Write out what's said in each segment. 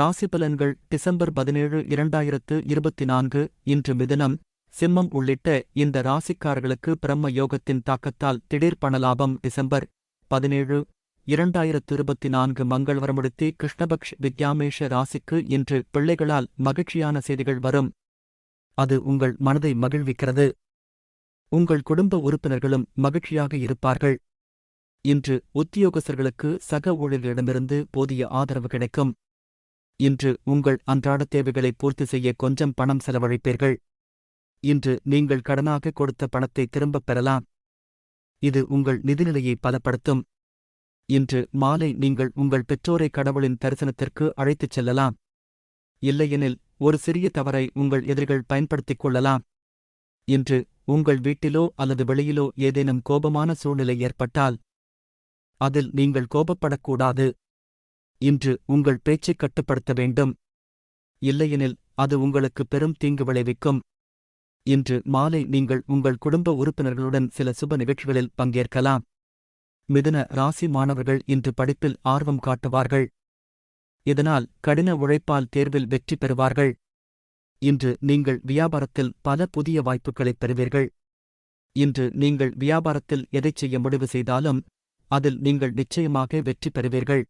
ராசி பலன்கள் டிசம்பர் பதினேழு இரண்டாயிரத்து இருபத்தி நான்கு இன்று மிதனம். சிம்மம் உள்ளிட்ட இந்த ராசிக்காரர்களுக்கு பிரம்ம யோகத்தின் தாக்கத்தால் திடீர் பணலாபம் டிசம்பர் பதினேழு இரண்டாயிரத்து இருபத்தி நான்கு மங்களவரமுடுத்தி கிருஷ்ணபக்ஷ் வித்யாமேஷ ராசிக்கு இன்று பிள்ளைகளால் மகிழ்ச்சியான செய்திகள் வரும். அது உங்கள் மனதை மகிழ்விக்கிறது. உங்கள் குடும்ப உறுப்பினர்களும் மகிழ்ச்சியாக இருப்பார்கள். இன்று உத்தியோகஸ்தர்களுக்கு சக ஊழியர்களிடமிருந்து போதிய ஆதரவு கிடைக்கும். இன்று உங்கள் அன்றாட தேவைகளை பூர்த்தி செய்ய கொஞ்சம் பணம் செலவழிப்பீர்கள். இன்று நீங்கள் கடனாக கொடுத்த பணத்தை திரும்பப் பெறலாம். இது உங்கள் நிதிநிலையை பலப்படுத்தும். இன்று மாலை நீங்கள் உங்கள் பெற்றோரை கடவுளின் தரிசனத்திற்கு அழைத்துச் செல்லலாம். இல்லையெனில் ஒரு சிறிய தவறை உங்கள் எதிரிகள் பயன்படுத்திக் கொள்ளலாம். இன்று உங்கள் வீட்டிலோ அல்லது வெளியிலோ ஏதேனும் கோபமான சூழ்நிலை ஏற்பட்டால் அதில் நீங்கள் கோபப்படக்கூடாது. இன்று உங்கள் பேச்சைக் கட்டுப்படுத்த வேண்டும். இல்லையெனில் அது உங்களுக்கு பெரும் தீங்கு விளைவிக்கும். இன்று மாலை நீங்கள் உங்கள் குடும்ப உறுப்பினர்களுடன் சில சுப நிகழ்ச்சிகளில் பங்கேற்கலாம். மிதுன ராசி மாணவர்கள் இன்று படிப்பில் ஆர்வம் காட்டுவார்கள். இதனால் கடின உழைப்பால் தேர்வில் வெற்றி பெறுவார்கள். இன்று நீங்கள் வியாபாரத்தில் பல புதிய வாய்ப்புகளைப் பெறுவீர்கள். இன்று நீங்கள் வியாபாரத்தில் எதைச் செய்ய முடிவு செய்தாலும் அதில் நீங்கள் நிச்சயமாக வெற்றி பெறுவீர்கள்.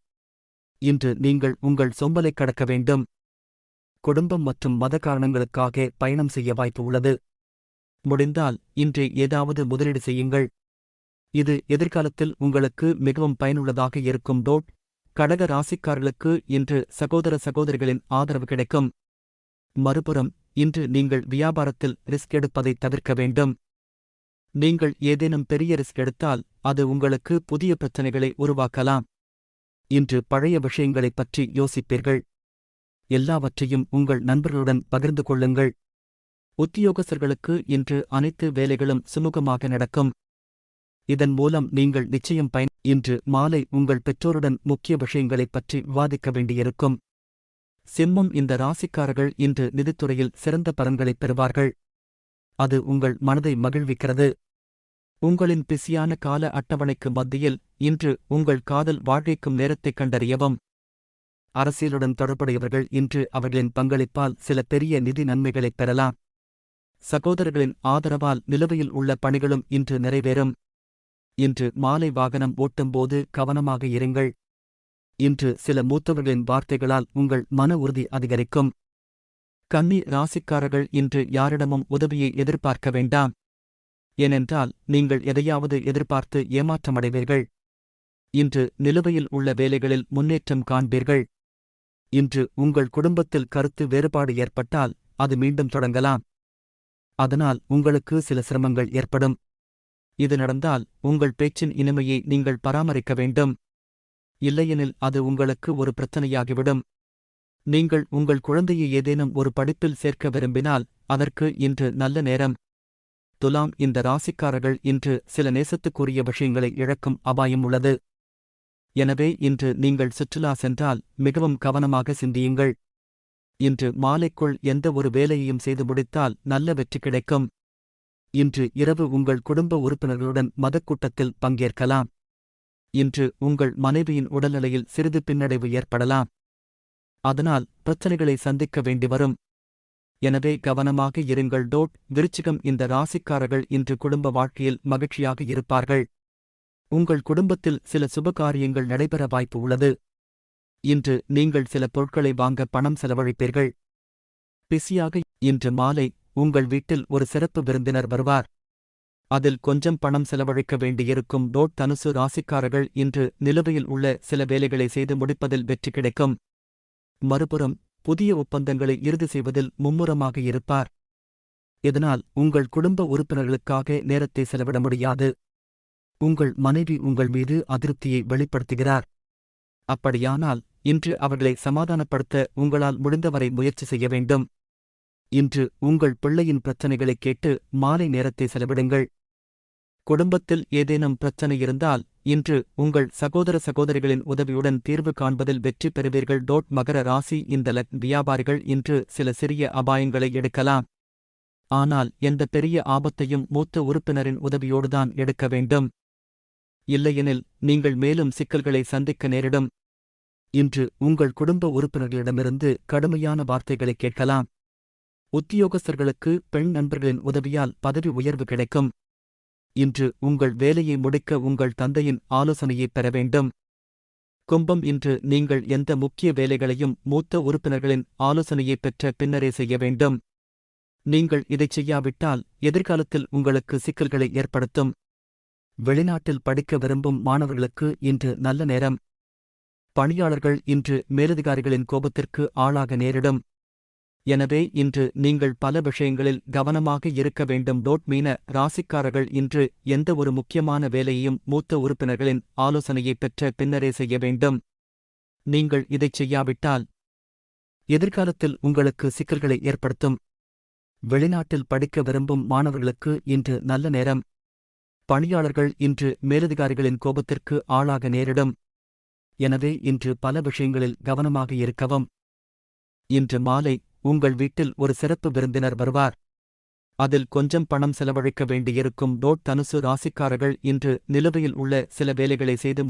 இன்று நீங்கள் உங்கள் சொம்பலை கடக்க வேண்டும். குடும்பம் மற்றும் மத காரணங்களுக்காக பயணம் செய்ய வாய்ப்பு உள்ளது. முடிந்தால் இன்றே ஏதாவது முதலீடு செய்யுங்கள். இது எதிர்காலத்தில் உங்களுக்கு மிகவும் பயனுள்ளதாக இருக்கும் டோட். கடக ராசிக்காரர்களுக்கு இன்று சகோதர சகோதரிகளின் ஆதரவு கிடைக்கும். மறுபுறம் இன்று நீங்கள் வியாபாரத்தில் ரிஸ்க் எடுப்பதை தவிர்க்க வேண்டும். நீங்கள் ஏதேனும் பெரிய ரிஸ்க் எடுத்தால் அது உங்களுக்கு புதிய பிரச்சனைகளை உருவாக்கலாம். இன்று பழைய விஷயங்களைப் பற்றி யோசிப்பீர்கள். எல்லாவற்றையும் உங்கள் நண்பர்களுடன் பகிர்ந்து கொள்ளுங்கள். உத்தியோகஸ்தர்களுக்கு இன்று அனைத்து வேலைகளும் சுமூகமாக நடக்கும். இதன் மூலம் நீங்கள் நிச்சயம் பயன் இன்று மாலை உங்கள் பெற்றோருடன் முக்கிய விஷயங்களைப் பற்றி விவாதிக்க வேண்டியிருக்கும். சிம்மம் இந்த ராசிக்காரர்கள் இன்று நிதித்துறையில் சிறந்த பலன்களைப் பெறுவார்கள். அது உங்கள் மனதை மகிழ்விக்கிறது. உங்களின் பிஸியான கால அட்டவணைக்கு மத்தியில் இன்று உங்கள் காதல் வாழ்க்கைக்கும் நேரத்தைக் கண்டறியவும். அரசியலுடன் தொடர்புடையவர்கள் இன்று அவர்களின் பங்களிப்பால் சில பெரிய நிதி நன்மைகளைப் பெறலாம். சகோதரர்களின் ஆதரவால் நிலுவையில் உள்ள பணிகளும் இன்று நிறைவேறும். இன்று மாலை வாகனம் ஓட்டும்போது கவனமாக இருங்கள். இன்று சில மூத்தவர்களின் வார்த்தைகளால் உங்கள் மன உறுதி அதிகரிக்கும். கன்னி ராசிக்காரர்கள் இன்று யாரிடமும் உதவியை எதிர்பார்க்க வேண்டாம். ஏனென்றால் நீங்கள் எதையாவது எதிர்பார்த்து ஏமாற்றமடைவீர்கள். இன்று நிலுவையில் உள்ள வேலைகளில் முன்னேற்றம் காண்பீர்கள். இன்று உங்கள் குடும்பத்தில் கருத்து வேறுபாடு ஏற்பட்டால் அது மீண்டும் தொடங்கலாம். அதனால் உங்களுக்கு சில சிரமங்கள் ஏற்படும். இது நடந்தால் உங்கள் பேச்சின் இனிமையை நீங்கள் பராமரிக்க வேண்டும். இல்லையெனில் அது உங்களுக்கு ஒரு பிரச்சனையாகிவிடும். நீங்கள் உங்கள் குழந்தையை ஏதேனும் ஒரு படிப்பில் சேர்க்க விரும்பினால் அதற்கு இன்று நல்ல நேரம். துலாம் இந்த ராசிக்காரர்கள் இன்று சில நேசத்துக்குரிய விஷயங்களை இழக்கும் அபாயம் உள்ளது. எனவே இன்று நீங்கள் சுற்றுலா சென்றால் மிகவும் கவனமாக சிந்தியுங்கள். இன்று மாலைக்குள் எந்த ஒரு வேலையையும் செய்து முடித்தால் நல்ல வெற்றி கிடைக்கும். இன்று இரவு உங்கள் குடும்ப உறுப்பினர்களுடன் மதக்கூட்டத்தில் பங்கேற்கலாம். இன்று உங்கள் மனைவியின் உடல்நிலையில் சிறிது பின்னடைவு ஏற்படலாம். அதனால் பிரச்சனைகளை சந்திக்க வேண்டி வரும். எனவே கவனமாக இருங்கள். டோட் விருச்சிகம் இந்த ராசிக்காரர்கள் இன்று குடும்ப வாழ்க்கையில் மகிழ்ச்சியாக இருப்பார்கள். உங்கள் குடும்பத்தில் சில சுபகாரியங்கள் நடைபெற வாய்ப்பு உள்ளது. இன்று நீங்கள் சில பொருட்களை வாங்க பணம் செலவழிப்பீர்கள். பிஸியாக இன்று மாலை உங்கள் வீட்டில் ஒரு சிறப்பு விருந்தினர் வருவார். அதில் கொஞ்சம் பணம் செலவழிக்க வேண்டியிருக்கும். டோட் தனுசு ராசிக்காரர்கள் இன்று நிலுவையில் உள்ள சில வேலைகளை செய்து முடிப்பதில் வெற்றி கிடைக்கும். மறுபுறம் புதிய ஒப்பந்தங்களை இறுதி செய்வதில் மும்முரமாக இருப்பார். இதனால் உங்கள் குடும்ப உறுப்பினர்களுக்காக நேரத்தை செலவிட முடியாது. உங்கள் மனைவி உங்கள் மீது அதிருப்தியை வெளிப்படுத்துகிறார். அப்படியானால் இன்று அவர்களை சமாதானப்படுத்த உங்களால் முடிந்தவரை முயற்சி செய்ய வேண்டும். இன்று உங்கள் பிள்ளையின் பிரச்சனைகளைக் கேட்டு மாலை நேரத்தை செலவிடுங்கள். குடும்பத்தில் ஏதேனும் பிரச்சனை இருந்தால் இன்று உங்கள் சகோதர சகோதரிகளின் உதவியுடன் தீர்வு காண்பதில் வெற்றி பெறுவீர்கள். டோட் மகர ராசி இந்த லக் வியாபாரிகள் இன்று சில சிறிய அபாயங்களை எடுக்கலாம். ஆனால் எந்த பெரிய ஆபத்தையும் மூத்த உறுப்பினரின் உதவியோடுதான் எடுக்க வேண்டும். இல்லையெனில் நீங்கள் மேலும் சிக்கல்களை சந்திக்க நேரிடும். இன்று உங்கள் குடும்ப உறுப்பினர்களிடமிருந்து கடுமையான வார்த்தைகளை கேட்கலாம். உத்தியோகஸ்தர்களுக்கு பெண் நண்பர்களின் உதவியால் பதவி உயர்வு கிடைக்கும். இன்று உங்கள் வேலையை முடிக்க உங்கள் தந்தையின் ஆலோசனையைப் பெற வேண்டும். கும்பம் இன்று நீங்கள் எந்த முக்கிய வேலைகளையும் மூத்த உறுப்பினர்களின் ஆலோசனையைப் பெற்ற பின்னரே செய்ய வேண்டும். நீங்கள் இதைச் செய்யாவிட்டால் எதிர்காலத்தில் உங்களுக்கு சிக்கல்களை ஏற்படுத்தும். வெளிநாட்டில் படிக்க விரும்பும் மாணவர்களுக்கு இன்று நல்ல நேரம். பணியாளர்கள் இன்று மேலதிகாரிகளின் கோபத்திற்கு ஆளாக நேரிடும். எனவே இன்று நீங்கள் பல விஷயங்களில் கவனமாக இருக்க வேண்டும். டோட் மீன ராசிக்காரர்கள் இன்று எந்த ஒரு முக்கியமான வேலையையும் மூத்த உறுப்பினர்களின் ஆலோசனையைப் பெற்ற பின்னரே செய்ய வேண்டும். நீங்கள் இதைச் செய்யாவிட்டால் எதிர்காலத்தில் உங்களுக்கு சிக்கல்களை ஏற்படுத்தும். வெளிநாட்டில் படிக்க விரும்பும் மாணவர்களுக்கு இன்று நல்ல நேரம். பணியாளர்கள் இன்று மேலதிகாரிகளின் கோபத்திற்கு ஆளாக நேரிடும். எனவே இன்று பல விஷயங்களில் கவனமாக இருக்கவும். இன்று மாலை உங்கள் வீட்டில் ஒரு சிறப்பு விருந்தினர் வருவார். அதில் கொஞ்சம் பணம் செலவழிக்க வேண்டியிருக்கும் டோட் தனுசு ராசிக்காரர்கள் இன்று நிலுவையில் உள்ள சில வேலைகளை செய்து